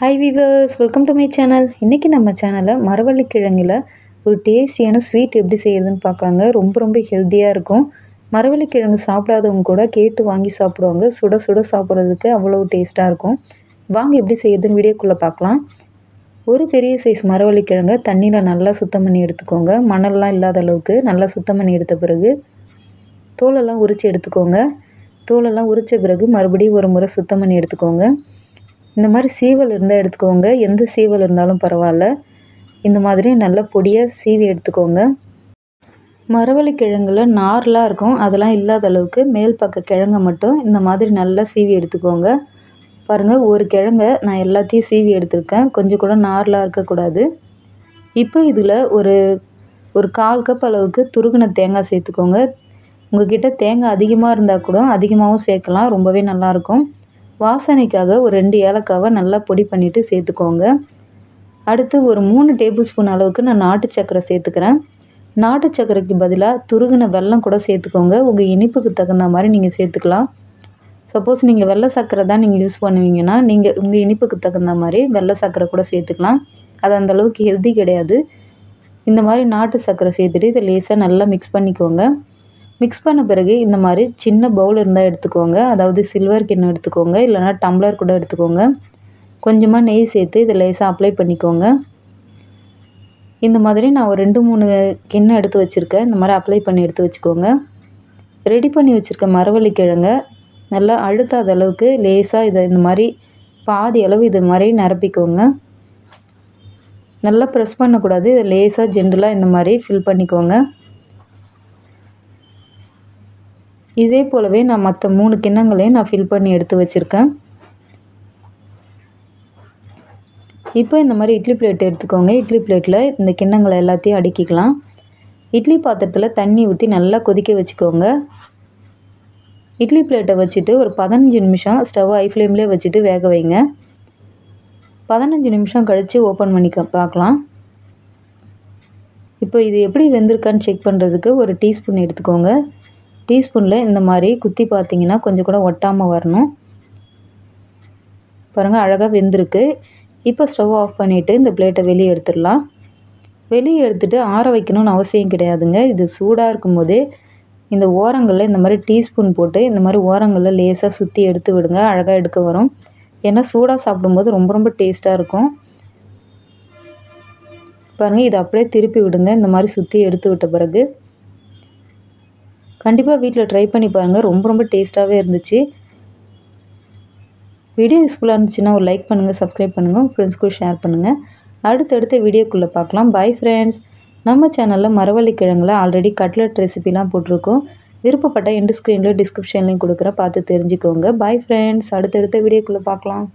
Hi viewers welcome to my channel இன்றைக்கி நம்ம சேனலில் மரவள்ளிக்கிழங்கில் ஒரு டேஸ்டியான ஸ்வீட் எப்படி செய்கிறதுன்னு பார்க்கலாங்க. ரொம்ப ரொம்ப ஹெல்த்தியாக இருக்கும். மரவள்ளிக்கிழங்கு சாப்பிடாதவங்க கூட கேட்டு வாங்கி சாப்பிடுவாங்க. சுட சுட சாப்பிட்றதுக்கு அவ்வளோ டேஸ்ட்டாக இருக்கும். வாங்க எப்படி செய்யுதுன்னு வீடியோக்குள்ளே பார்க்கலாம். ஒரு பெரிய சைஸ் மரவள்ளிக்கிழங்க தண்ணியில் நல்லா சுத்தம் பண்ணி எடுத்துக்கோங்க. மணல்லாம் இல்லாத அளவுக்கு நல்லா சுத்தம் பண்ணி எடுத்த பிறகு தோலெல்லாம் உரித்து எடுத்துக்கோங்க. தோலெல்லாம் உரித்த பிறகு மறுபடியும் ஒரு முறை சுத்தம் பண்ணி எடுத்துக்கோங்க. இந்த மாதிரி சீவல் இருந்தால் எடுத்துக்கோங்க. எந்த சீவல் இருந்தாலும் பரவாயில்ல. இந்த மாதிரி நல்லா பொடியாக சீவி எடுத்துக்கோங்க. மரவள்ளி கிழங்குல நார்லாம் இருக்கும். அதெல்லாம் இல்லாத அளவுக்கு மேல் பக்க கிழங்கை மட்டும் இந்த மாதிரி நல்லா சீவி எடுத்துக்கோங்க. பாருங்கள் ஒரு கிழங்கை நான் எல்லாத்தையும் சீவி எடுத்திருக்கேன். கொஞ்சம் கூட நார்லாம் இருக்கக்கூடாது. இப்போ இதில் ஒரு ஒரு கால் கப் அளவுக்கு துருகின தேங்காய் சேர்த்துக்கோங்க. உங்ககிட்ட தேங்காய் அதிகமாக இருந்தால் கூட அதிகமாகவும் சேர்க்கலாம். ரொம்பவே நல்லாயிருக்கும் வாசனைக்காக ஒரு ரெண்டு ஏலக்காவை நல்லா பொடி பண்ணிவிட்டு சேர்த்துக்கோங்க. அடுத்து ஒரு மூணு டேபிள் ஸ்பூன் அளவுக்கு நான் நாட்டு சக்கரை சேர்த்துக்கிறேன். நாட்டு சர்க்கரைக்கு பதிலாக துருகின வெல்லம் கூட சேர்த்துக்கோங்க. உங்கள் இனிப்புக்கு தகுந்த மாதிரி நீங்கள் சேர்த்துக்கலாம். சப்போஸ் நீங்கள் வெள்ளை சர்க்கரை தான் நீங்கள் யூஸ் பண்ணுவீங்கன்னா நீங்கள் உங்கள் இனிப்புக்கு தகுந்த மாதிரி வெள்ளை சர்க்கரை கூட சேர்த்துக்கலாம். அது அந்தளவுக்கு ஹெல்தி கிடையாது. இந்த மாதிரி நாட்டு சர்க்கரை சேர்த்துட்டு இதை லேசாக நல்லா மிக்ஸ் பண்ணிக்கோங்க. மிக்ஸ் பண்ண பிறகு இந்த மாதிரி சின்ன பவுல் இருந்தால் எடுத்துக்கோங்க. அதாவது சில்வர் கிண்ணம் எடுத்துக்கோங்க. இல்லைனா டம்ளர் கூட எடுத்துக்கோங்க. கொஞ்சமாக நெய் சேர்த்து இதை லேசாக அப்ளை பண்ணிக்கோங்க. இந்த மாதிரி நான் ஒரு ரெண்டு மூணு கிண்ணம் எடுத்து வச்சுருக்கேன். இந்த மாதிரி அப்ளை பண்ணி எடுத்து வச்சுக்கோங்க. ரெடி பண்ணி வச்சுருக்க மரவள்ளி கிழங்க நல்லா அழுத்தாத அளவுக்கு லேசாக இதை இந்த மாதிரி பாதி அளவு இது மாதிரி நிரப்பிக்கோங்க. நல்லா ப்ரெஸ் பண்ணக்கூடாது. இதை லேசாக ஜென்டலாக இந்த மாதிரி ஃபில் பண்ணிக்கோங்க. இதே போலவே நான் மற்ற மூணு கிண்ணங்களையும் நான் ஃபில் பண்ணி எடுத்து வச்சுருக்கேன். இப்போ இந்த மாதிரி இட்லி பிளேட் எடுத்துக்கோங்க. இட்லி பிளேட்டில் இந்த கிண்ணங்களை எல்லாத்தையும் அடுக்கிக்கலாம். இட்லி பாத்திரத்தில் தண்ணி ஊற்றி நல்லா கொதிக்க வச்சுக்கோங்க. இட்லி பிளேட்டை வச்சுட்டு ஒரு பதினஞ்சு நிமிஷம் ஸ்டவ் ஐ ஃப்ளேம்லேயே வச்சுட்டு வேக வைங்க. பதினஞ்சு நிமிஷம் கழித்து ஓப்பன் பண்ணி பார்க்கலாம். இப்போ இது எப்படி வெந்திருக்கான்னு செக் பண்ணுறதுக்கு ஒரு டீஸ்பூன் எடுத்துக்கோங்க. டீஸ்பூனில் இந்த மாதிரி குத்தி பார்த்தீங்கன்னா கொஞ்சம் கூட ஒட்டாமல் வரணும். பாருங்கள் அழகாக வெந்திருக்கு. இப்போ ஸ்டவ் ஆஃப் பண்ணிவிட்டு இந்த பிளேட்டை வெளியே எடுத்துடலாம். வெளியே எடுத்துகிட்டு ஆற வைக்கணும்னு அவசியம் கிடையாதுங்க. இது சூடாக இருக்கும்போதே இந்த ஓரங்களில் இந்த மாதிரி டீஸ்பூன் போட்டு இந்த மாதிரி ஓரங்களில் லேசாக சுற்றி எடுத்து விடுங்க. அழகாக எடுக்க வரும். ஏன்னா சூடாக சாப்பிடும்போது ரொம்ப ரொம்ப டேஸ்ட்டாக இருக்கும். பாருங்கள் இதை அப்படியே திருப்பி விடுங்க. இந்த மாதிரி சுற்றி எடுத்து விட்ட பிறகு. கண்டிப்பாக வீட்டில் ட்ரை பண்ணி பாருங்கள் ரொம்ப ரொம்ப டேஸ்ட்டாகவே இருந்துச்சு. வீடியோ யூஸ்ஃபுல்லாக இருந்துச்சுன்னா ஒரு லைக் பண்ணுங்கள் சப்ஸ்கிரைப் பண்ணுங்கள் உங்கள் ஃப்ரெண்ட்ஸ்க்கும் ஷேர் பண்ணுங்கள் அடுத்தடுத்த வீடியோக்குள்ளே பார்க்கலாம் பை ஃப்ரெண்ட்ஸ் நம்ம சேனலில் மரவள்ளி கிழங்குல ஆல்ரெடி கட்லெட் ரெசிபிலாம் போட்டிருக்கோம். விருப்பப்பட்ட எண்டு ஸ்க்ரீனில் டிஸ்கிரிப்ஷன்லையும் கொடுக்குறேன். பார்த்து தெரிஞ்சுக்கோங்க. பை ஃப்ரெண்ட்ஸ் அடுத்தடுத்த வீடியோக்குள்ளே பார்க்கலாம்